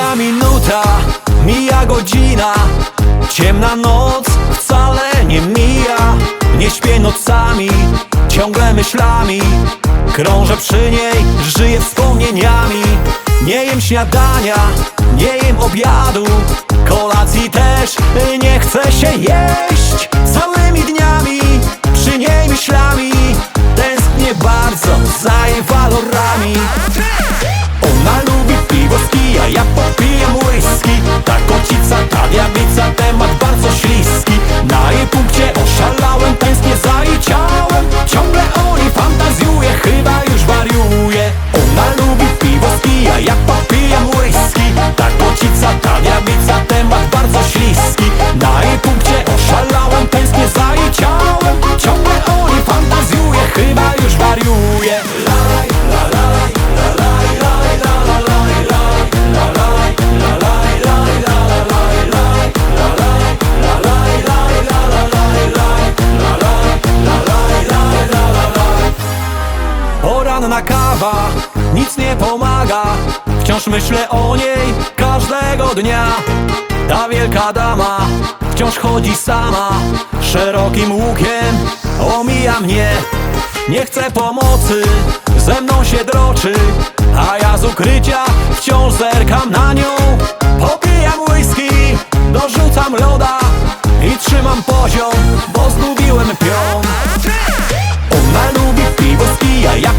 Mija minuta, mija godzina. Ciemna noc wcale nie mija. Nie śpię nocami, ciągle myślami. Krążę przy niej, żyję wspomnieniami. Nie jem śniadania, nie jem obiadu. Kolacji też nie chce się jeść nic nie pomaga. Wciąż myślę o niej każdego dnia. Ta wielka dama wciąż chodzi sama. Szerokim łukiem omija mnie. Nie chce pomocy, ze mną się droczy. A ja z ukrycia wciąż zerkam na nią. Popijam whisky, dorzucam loda I trzymam poziom, bo zgubiłem pion. Ona lubi piwo z kija, jak